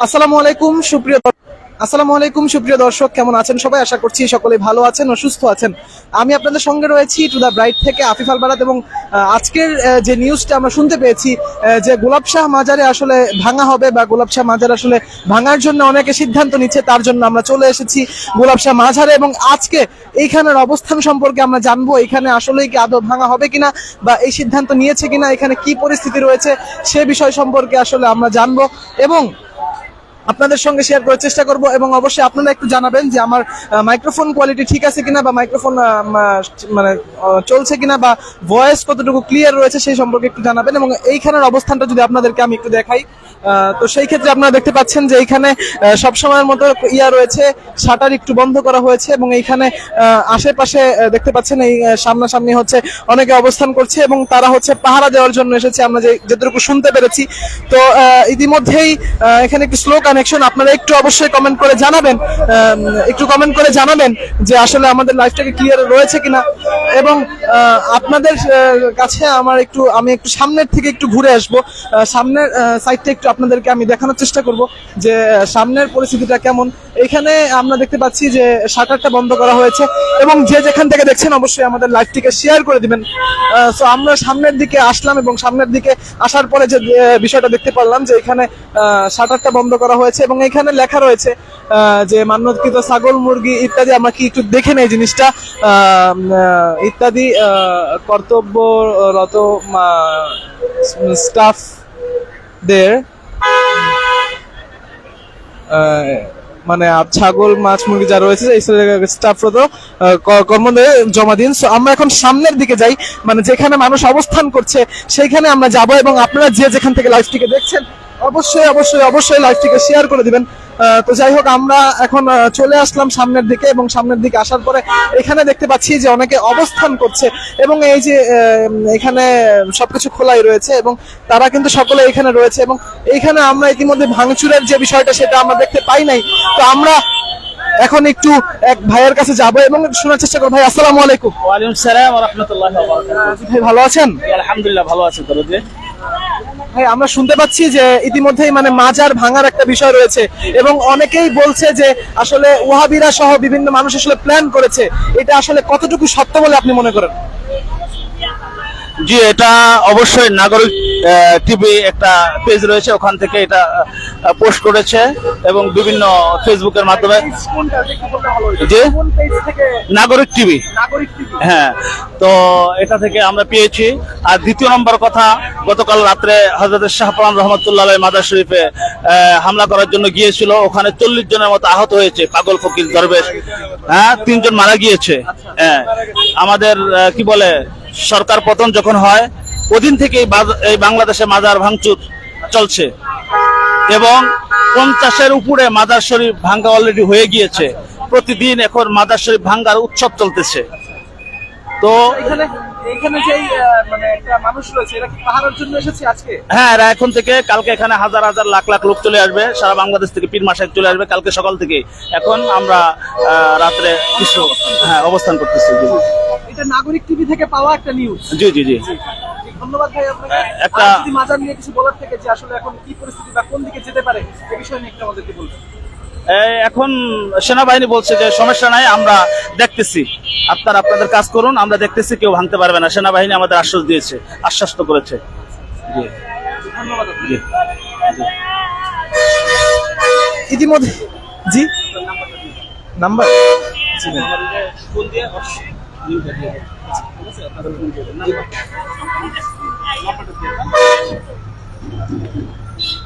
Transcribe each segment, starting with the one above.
আসসালামু আলাইকুম, সুপ্রিয় আসসালামু আলাইকুম, সুপ্রিয় দর্শক, কেমন আছেন সবাই? আশা করছি সকলে ভালো আছেন ও সুস্থ আছেন। আমি আপনাদের সঙ্গে রয়েছি টু দা ব্রাইট থেকে আফিফ আল বারাত এবং আজকের যে নিউজটা আমরা শুনতে পেয়েছি যে গোলাপ শাহ মাজারে আসলে ভাঙা হবে বা গোলাপ শাহ মাজার আসলে ভাঙার জন্য অনেকে সিদ্ধান্ত নিচ্ছে, তার জন্য আমরা চলে এসেছি গোলাপ শাহ মাজারে এবং আজকে এইখানের অবস্থান সম্পর্কে আমরা জানব এখানে আসলেই কি আদৌ ভাঙা হবে কিনা বা এই সিদ্ধান্ত নিয়েছে কিনা, এখানে কি পরিস্থিতি রয়েছে সে বিষয় সম্পর্কে আসলে আমরা জানব এবং আপনাদের সঙ্গে শেয়ার করার চেষ্টা করব এবং অবশ্যই আপনারা একটু জানাবেন যে আমার মাইক্রোফোন কোয়ালিটি ঠিক আছে কিনা বা মাইক্রোফোন মানে চলছে কিনা বা ভয়েস কতটুকু ক্লিয়ার রয়েছে সেই সম্পর্কে একটু জানাবেন এবং এইখানের অবস্থানটা যদি আপনাদেরকে আমি একটু দেখাই তো সেই ক্ষেত্রে আপনারা দেখতে পাচ্ছেন যে এইখানে সব সময়ের মতো ইয়া রয়েছে, শাটার একটু বন্ধ করা হয়েছে এবং এইখানে আশেপাশে দেখতে পাচ্ছেন এই সামনাসামনি হচ্ছে অনেকে অবস্থান করছে এবং তারা হচ্ছে পাহারা দেওয়ার জন্য এসেছে, আমরা যে যেটুকু শুনতে পেরেছি। তো ইতিমধ্যেই এখানে একটু স্লো কানেকশন আপনারা একটু অবশ্যই কমেন্ট করে জানাবেন একটু কমেন্ট করে জানাবেন যে আসলে আমাদের লাইফটাকে ক্লিয়ার রয়েছে কিনা। এবং আপনাদের কাছে আমার একটু, আমি একটু সামনের থেকে একটু ঘুরে আসব। সামনের সাইডটা একটু আপনাদেরকে আমি দেখানোর চেষ্টা করব যে সামনের পরিস্থিতিটা কেমন। এখানে আমরা দেখতে পাচ্ছি যে শাটারটা বন্ধ করা হয়েছে এবং যে যেখান থেকে দেখছেন অবশ্যই আমাদের লাইভটিকে শেয়ার করে দিবেন। সো আমরা সামনের দিকে আসলাম এবং সামনের দিকে আসার পরে যে বিষয়টা দেখতে পারলাম যে এখানে শাটারটা বন্ধ করা হয়েছে এবং এখানে লেখা রয়েছে যে মান্যতকৃত ছাগল মুরগি ইত্যাদি আমরা কি একটু দেখে নেই জিনিসটা ইত্যাদি কর্তব্যরত স্টাফ দের আহ, মানে ছাগল মাছ মুরগি যা রয়েছে স্টাফরত কর্মদে জমা দিন। So, আমরা এখন সামনের দিকে যাই মানে যেখানে মানুষ অবস্থান করছে সেইখানে আমরা যাব এবং আপনারা যে যেখান থেকে লাইভটিকে দেখছেন অবশ্যই অবশ্যই অবশ্যই লাইভটিকে শেয়ার করে দিবেন। তো যাই হোক আমরা এখন চলে আসলাম সামনের দিকে এবং সামনের দিকে আসার পরে এখানে দেখতে পাচ্ছি যে অনেকে অবস্থান করছে এবং এই যে এখানে সবকিছু খোলাই রয়েছে এবং তারা কিন্তু সকলে এখানে রয়েছে এবং এইখানে আমরা ইতিমধ্যে ভাঙচুরের যে বিষয়টা সেটা আমরা দেখতে পাই নাই। তো আমরা এখন একটু এক ভাইয়ের কাছে যাব এবং শোনার চেষ্টা করব। ভাই আসসালামু আলাইকুম। ওয়ালাইকুম সালাম রহমতুল্লাহ ভাই ভালো আছেন? আলহামদুলিল্লাহ ভালো আছে। ভাই, আমরা শুনতে পাচ্ছি যে ইতিমধ্যেই মানে মাজার ভাঙার একটা বিষয় রয়েছে এবং অনেকেই বলছে যে আসলে ওয়াহাবিরা সহ বিভিন্ন মানুষ আসলে প্ল্যান করেছে। এটা আসলে কতটুকু সত্য বলে আপনি মনে করেন? জি, এটা অবশ্যই নাগরিক টিভি একটা পেজ রয়েছে, ওখান থেকে এটা পোস্ট করেছে এবং বিভিন্ন ফেসবুকের মাধ্যমে। যে নাগরিক টিভি। হ্যাঁ তো এটা থেকে আমরা পেয়েছি। আর দ্বিতীয় নম্বর কথা, গতকাল রাত্রে হজরত শাহপান রহমতুল্লাহ মাদার শরীফে হামলা করার জন্য গিয়েছিল। ওখানে চল্লিশ জনের মতো আহত হয়েছে, পাগল, ফকির, দরবেশ। হ্যাঁ তিনজন মারা গিয়েছে। হ্যাঁ আমাদের কি বলে সরকার পতন যখন হয়, ওদিন থেকে এই বাংলাদেশে মাজার ভাঙচুর চলছে। এবং পঞ্চাশের উপরে মাদার শরীফ ভাঙ্গা অলরেডি হয়ে গিয়েছে। প্রতিদিন এখন মাদার শরীফ ভাঙ্গার উৎসব চলতেছে। তো এখানে যে মানে একটা মানুষ রয়েছে এরা কি পাহাড়ের জন্য এসেছে আজকে? হ্যাঁ এরা এখন থেকে কালকে এখানে হাজার হাজার লাখ লাখ লোক চলে আসবে। সারা বাংলাদেশ থেকে পীর মাসায় চলে আসবে। কালকে সকাল থেকে। এখন আমরা রাত্রে কিছু হ্যাঁ অবস্থান করতেছি। এটা নাগরিক টিভি থেকে পাওয়া একটা নিউজ জি জি জি। ধন্যবাদ ভাই আপনাকে। একটা- মাজার নিয়ে কিছু বলার থেকে যে আসলে এখন কি পরিস্থিতি বা কোন দিকে যেতে পারে এই বিষয় নিয়ে একটু আমাদেরকে বলবেন। এখন সেনাবাহিনী বলছে যে সমস্যা নাই, আমরা দেখতেছি। আপনারা আপনাদের কাজ করুন, আমরা দেখতেছি কেউ ভাঙতে পারবে না। সেনাবাহিনী আমাদের আশ্বাস দিয়েছে আশ্বাস্ত করেছে। জি। জি। নাম্বার?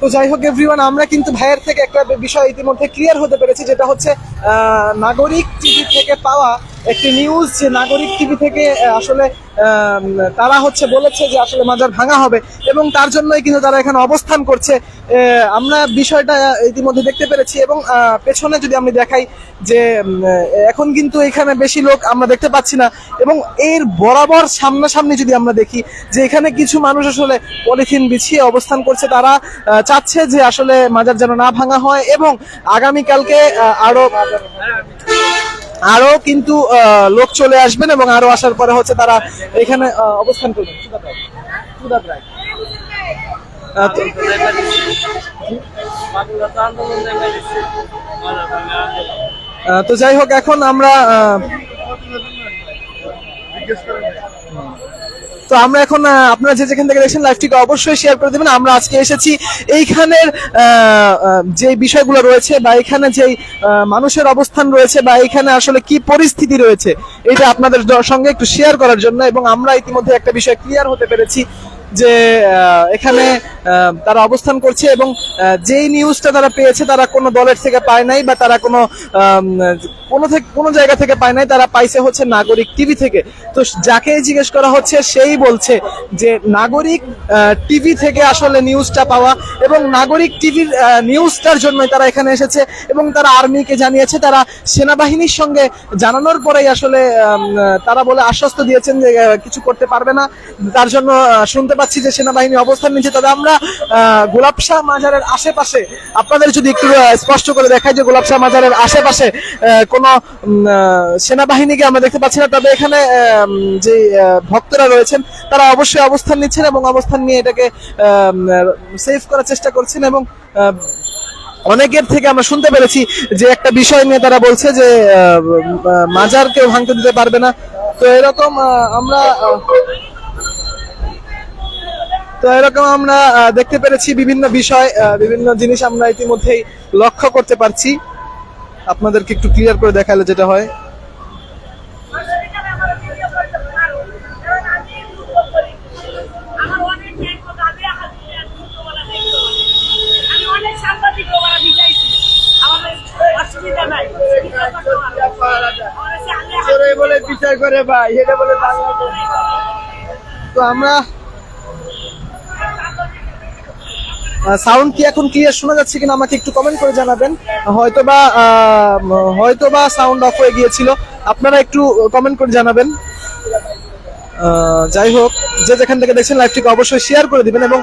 তো যাই হোক এভরিওয়ান আমরা কিন্তু ভাইয়ের থেকে একটা বিষয় ইতিমধ্যে ক্লিয়ার হতে পেরেছি, যেটা হচ্ছে নাগরিক টিভি থেকে পাওয়া একটি নিউজ যে নাগরিক টিভি থেকে আসলে তারা হচ্ছে বলেছে যে আসলে মাজার ভাঙা হবে এবং তার জন্যই কিন্তু তারা এখানে অবস্থান করছে। আমরা বিষয়টা ইতিমধ্যে দেখতে পেরেছি এবং পেছনে যদি আমি দেখাই যে এখন কিন্তু এখানে বেশি লোক আমরা দেখতে পাচ্ছি না এবং এর বরাবর সামনাসামনি যদি আমরা দেখি যে এখানে কিছু মানুষ আসলে পলিথিন বিছিয়ে অবস্থান করছে, তারা চাচ্ছে যে আসলে মাজার যেন না ভাঙা হয় এবং আগামীকালকে আরও আরও কিন্তু লোক চলে আসবেন এবং আরও আসার পরে হচ্ছে তারা এখানে অবস্থান করবেন। তো- যাই হোক, এখন আমরা তো আমরা এখন আপনারা যে যেখান থেকে দেখছেন লাইভটিকে অবশ্যই শেয়ার করে দেবেন। আমরা আজকে এসেছি এইখানের যে বিষয়গুলো রয়েছে বা এখানে যে মানুষের অবস্থান রয়েছে বা এখানে আসলে কি পরিস্থিতি রয়েছে, এটা আপনাদের সঙ্গে একটু শেয়ার করার জন্য এবং আমরা ইতিমধ্যে একটা বিষয় ক্লিয়ার হতে পেরেছি। যে এখানে তারা অবস্থান করছে এবং যেই নিউজটা তারা পেয়েছে তারা কোনো দলের থেকে পায় নাই বা তারা কোনো কোনো থেকে, কোনো জায়গা থেকে পায় নাই, তারা পাইছে হচ্ছে নাগরিক টিভি থেকে। তো যাকে জিজ্ঞেস করা হচ্ছে, সেই বলছে যে, নাগরিক টিভি থেকে আসলে নিউজটা পাওয়া এবং নাগরিক টিভির নিউজটার জন্যই তারা এখানে এসেছে এবং তারা আর্মিকে জানিয়েছে, তারা সেনাবাহিনীর সঙ্গে জানানোর পরেই আসলে তারা বলে আশ্বস্ত দিয়েছেন যে কিছু করতে পারবে না। তার জন্য শুনতে পাচ্ছি যে সেনাবাহিনী অবস্থান নিচ্ছে তবে আমরা গোলাপ শাহ মাজারের আশেপাশে, আপনাদের যদি একটু স্পষ্ট করে দেখায় যে গোলাপ শাহ মাজারের আশেপাশে কোনো সেনাবাহিনীকে আমরা দেখতে পাচ্ছি না, তবে এখানে যে ভক্তরা রয়েছেন, তারা অবশ্যই অবস্থান নিচ্ছেন এবং অবস্থান নিয়ে এটাকে সেভ করার চেষ্টা করছেন এবং অনেকের থেকে আমরা শুনতে পেরেছি যে একটা বিষয় নিয়ে তারা বলছে যে মাজার কেউ ভাঙতে দিতে পারবে না। তো এরকম আমরা তো এরকম আমরা দেখতে পেরেছি বিভিন্ন বিষয় বিভিন্ন জিনিস আমরা ইতিমধ্যেই লক্ষ্য করতে পারছি। আপনাদেরকে একটু ক্লিয়ার করে দেখালে যেটা হয়। বলে বিচার করে ভাই এটা বলে তো আমরা সাউন্ড কি এখন ক্লিয়ার শোনা যাচ্ছে কিনা আমাকে একটু কমেন্ট করে জানাবেন। হয়তোবা হয়তোবা সাউন্ড অফ হয়ে গিয়েছিল। আপনারা একটু কমেন্ট করে জানাবেন। যাই হোক, যে যেখান থেকে দেখছেন লাইভটিকে অবশ্যই শেয়ার করে দিবেন এবং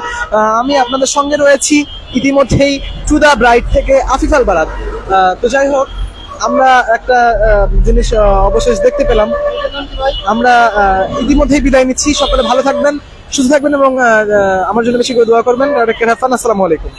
আমি আপনাদের সঙ্গে রয়েছি ইতিমধ্যেই টু দা ব্রাইট থেকে আফিফাল বারাত। তো যাই হোক, আমরা একটা জিনিস অবশেষ দেখতে পেলাম। আমরা ইতিমধ্যেই বিদায় নিচ্ছি। সকলে ভালো থাকবেন। সুস্থ থাকবেন এবং আমার জন্য বেশি করে দোয়া করবেন। হাসান আসসালামু আলাইকুম।